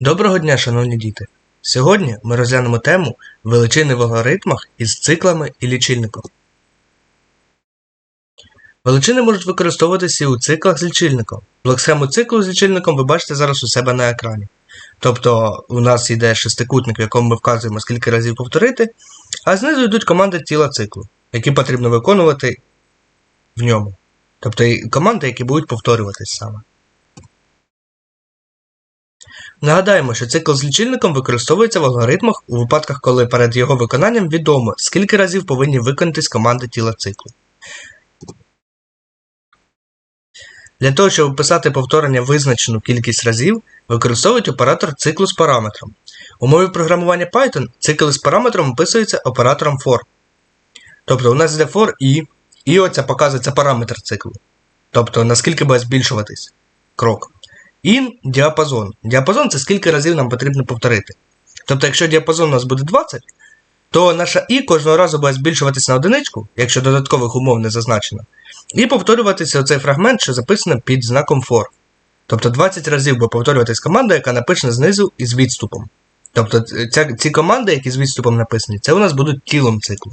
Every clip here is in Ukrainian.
Доброго дня, шановні діти! Сьогодні ми розглянемо тему величини в алгоритмах із циклами і лічильником. Величини можуть використовуватися і у циклах з лічильником. Блок-схему циклу з лічильником ви бачите зараз у себе на екрані. Тобто у нас йде шестикутник, в якому ми вказуємо, скільки разів повторити, а знизу йдуть команди тіла циклу, які потрібно виконувати в ньому. Тобто команди, які будуть повторюватись саме. Нагадаємо, що цикл з лічильником використовується в алгоритмах у випадках, коли перед його виконанням відомо, скільки разів повинні виконатись команди тіла циклу. Для того, щоб описати повторення визначену кількість разів, використовують оператор циклу з параметром. У мові програмування Python цикл з параметром описується оператором for. Тобто у нас йде for і, і оця показується параметр циклу. Тобто наскільки буде збільшуватись крок. In діапазон. Діапазон це скільки разів нам потрібно повторити. Тобто, якщо діапазон у нас буде 20, то наша І кожного разу буде збільшуватись на одиничку, якщо додаткових умов не зазначено, і повторюватися оцей фрагмент, що записано під знаком for. Тобто 20 разів буде повторюватись команда, яка написана знизу із відступом. Тобто ця, ці команди, які з відступом написані, це у нас будуть тілом циклу.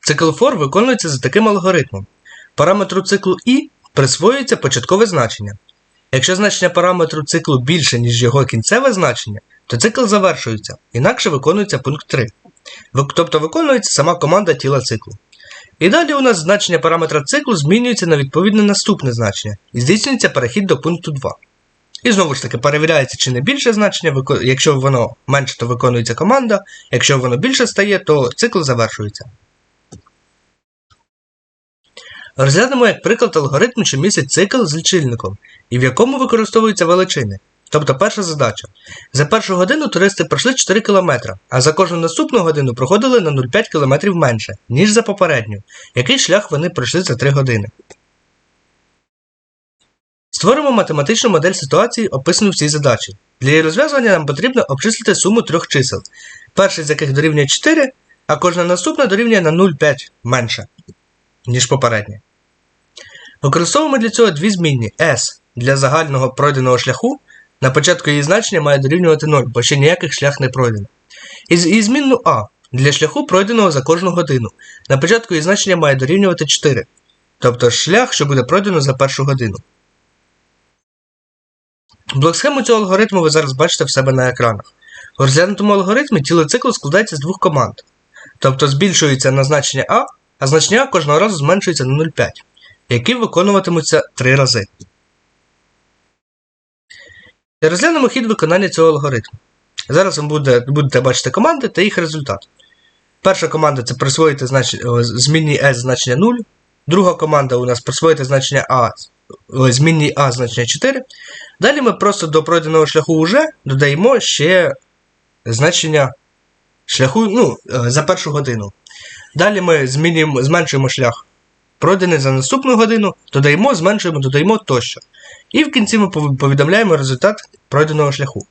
Цикл for виконується за таким алгоритмом. Параметру циклу І присвоюється початкове значення. Якщо значення параметру циклу більше, ніж його кінцеве значення, то цикл завершується, інакше виконується пункт 3. Тобто виконується сама команда тіла циклу. І далі у нас значення параметра циклу змінюється на відповідне наступне значення і здійснюється перехід до пункту 2. І знову ж таки перевіряється, чи не більше значення, якщо воно менше, то виконується команда, якщо воно більше стає, то цикл завершується. Розглянемо як приклад алгоритму, що містить цикл з лічильником, і в якому використовуються величини. Тобто перша задача. За першу годину туристи пройшли 4 км, а за кожну наступну годину проходили на 0,5 км менше, ніж за попередню. Який шлях вони пройшли за 3 години? Створимо математичну модель ситуації, описану в цій задачі. Для її розв'язування нам потрібно обчислити суму трьох чисел, перший з яких дорівнює 4, а кожна наступна дорівнює на 0,5 менше, ніж попередня. Використовуємо для цього дві змінні S для загального пройденого шляху. На початку її значення має дорівнювати 0, бо ще ніяких шлях не пройдено. І змінну А для шляху пройденого за кожну годину. На початку її значення має дорівнювати 4. Тобто шлях, що буде пройдено за першу годину. Блок-схему цього алгоритму ви зараз бачите в себе на екранах. У розглянутому алгоритмі тіло циклу складається з двох команд. Тобто збільшується на значення А, а значення А кожного разу зменшується на 0,5 які виконуватимуться три рази. Розглянемо хід виконання цього алгоритму. Зараз ви будете, будете бачити команди та їх результат. Перша команда це присвоїти значення, змінній S значення 0. Друга команда у нас присвоїти значення А, змінній А значення 4. Далі ми просто до пройденого шляху вже додаємо ще значення шляху ну, за першу годину. Далі ми змінюємо, зменшуємо шлях пройдений за наступну годину, додаємо, зменшуємо, додаємо тощо. І в кінці ми повідомляємо результат пройденого шляху.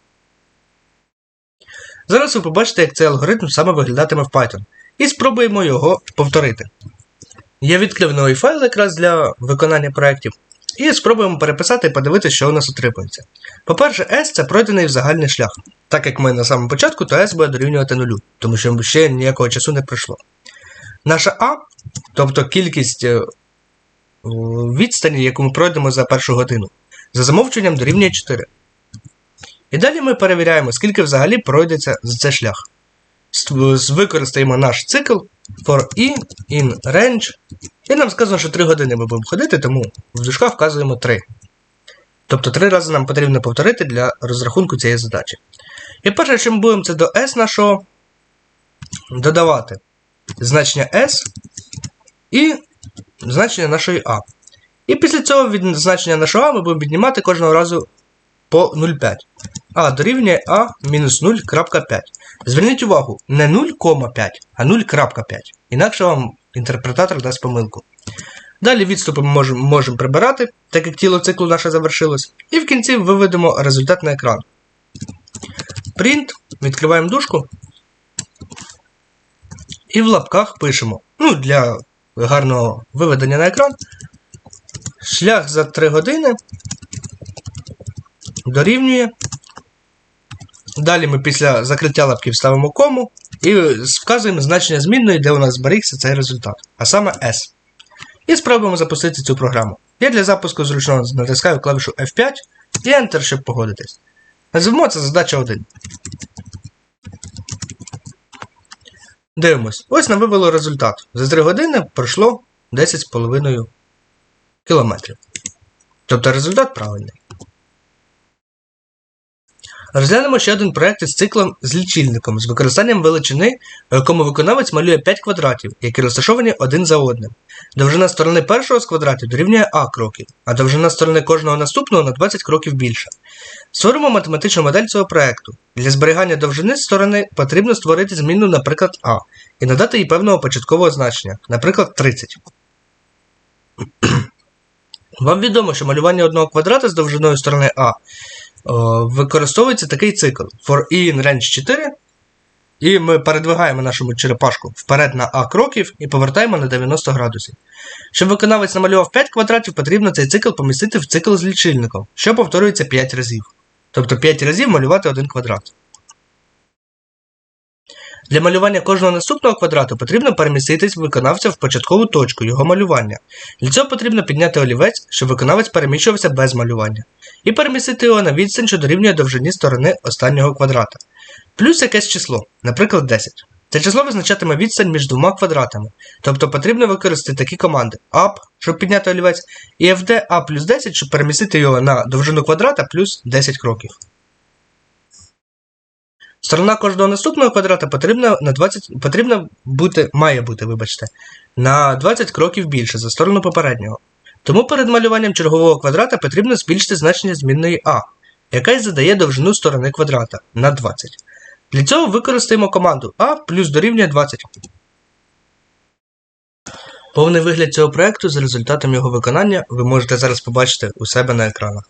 Зараз ви побачите, як цей алгоритм саме виглядатиме в Python. І спробуємо його повторити. Я відкрив новий файл якраз для виконання проєктів. І спробуємо переписати і подивитися, що у нас отримується. По-перше, S це пройдений в загальний шлях. Так як ми на самому початку, то S буде дорівнювати нулю, тому що ще ніякого часу не пройшло. Наша А Тобто кількість е, відстані, яку ми пройдемо за першу годину. За замовчуванням дорівнює 4. І далі ми перевіряємо, скільки взагалі пройдеться за цей шлях. Використаємо наш цикл for i in range. І нам сказано, що 3 години ми будемо ходити, тому в дужках вказуємо 3. Тобто 3 рази нам потрібно повторити для розрахунку цієї задачі. І перше, що ми будемо, це до S нашого додавати значення S і значення нашої А. І після цього від значення нашого А ми будемо піднімати кожного разу по 0,5. А дорівнює А мінус 0.5. Зверніть увагу, не 0,5, а 0.5. Інакше вам інтерпретатор дасть помилку. Далі відступи ми можемо можемо прибирати, так як тіло циклу наше завершилось. І в кінці виведемо результат на екран. Print, відкриваємо дужку. І в лапках пишемо. Ну, для гарного виведення на екран. Шлях за 3 години дорівнює. Далі ми після закриття лапків ставимо кому і вказуємо значення змінної, де у нас зберігся цей результат, а саме S. І спробуємо запустити цю програму. Я для запуску зручно натискаю клавішу F5 і Enter, щоб погодитись. Назвемо це задача 1. Дивимось. Ось нам вивело результат. За 3 години пройшло 10,5 кілометрів. Тобто результат правильний. Розглянемо ще один проєкт із циклом з лічильником з використанням величини, у якому виконавець малює 5 квадратів, які розташовані один за одним. Довжина сторони першого з квадратів дорівнює А кроків, а довжина сторони кожного наступного на 20 кроків більше. Створимо математичну модель цього проєкту. Для зберігання довжини сторони потрібно створити змінну, наприклад, А, і надати їй певного початкового значення, наприклад, 30. Вам відомо, що малювання одного квадрата з довжиною сторони А використовується такий цикл for e in range 4. І ми передвигаємо нашу черепашку вперед на А кроків і повертаємо на 90 градусів. Щоб виконавець намалював 5 квадратів, потрібно цей цикл помістити в цикл з лічильником, що повторюється 5 разів. Тобто 5 разів малювати один квадрат. Для малювання кожного наступного квадрату потрібно переміститись виконавця в початкову точку його малювання. Для цього потрібно підняти олівець, щоб виконавець переміщувався без малювання, і перемістити його на відстань, що дорівнює довжині сторони останнього квадрата. Плюс якесь число, наприклад, 10. Це число визначатиме відстань між двома квадратами, тобто потрібно використати такі команди up, щоб підняти олівець, і fd a плюс 10, щоб перемістити його на довжину квадрата плюс 10 кроків. Сторона кожного наступного квадрата потрібна на 20, потрібна бути, має бути, вибачте, на 20 кроків більше за сторону попереднього. Тому перед малюванням чергового квадрата потрібно збільшити значення змінної А, яка й задає довжину сторони квадрата на 20. Для цього використаємо команду А плюс дорівнює 20. Повний вигляд цього проєкту з результатом його виконання ви можете зараз побачити у себе на екранах.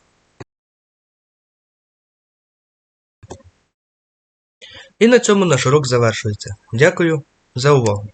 І на цьому наш урок завершується. Дякую за увагу!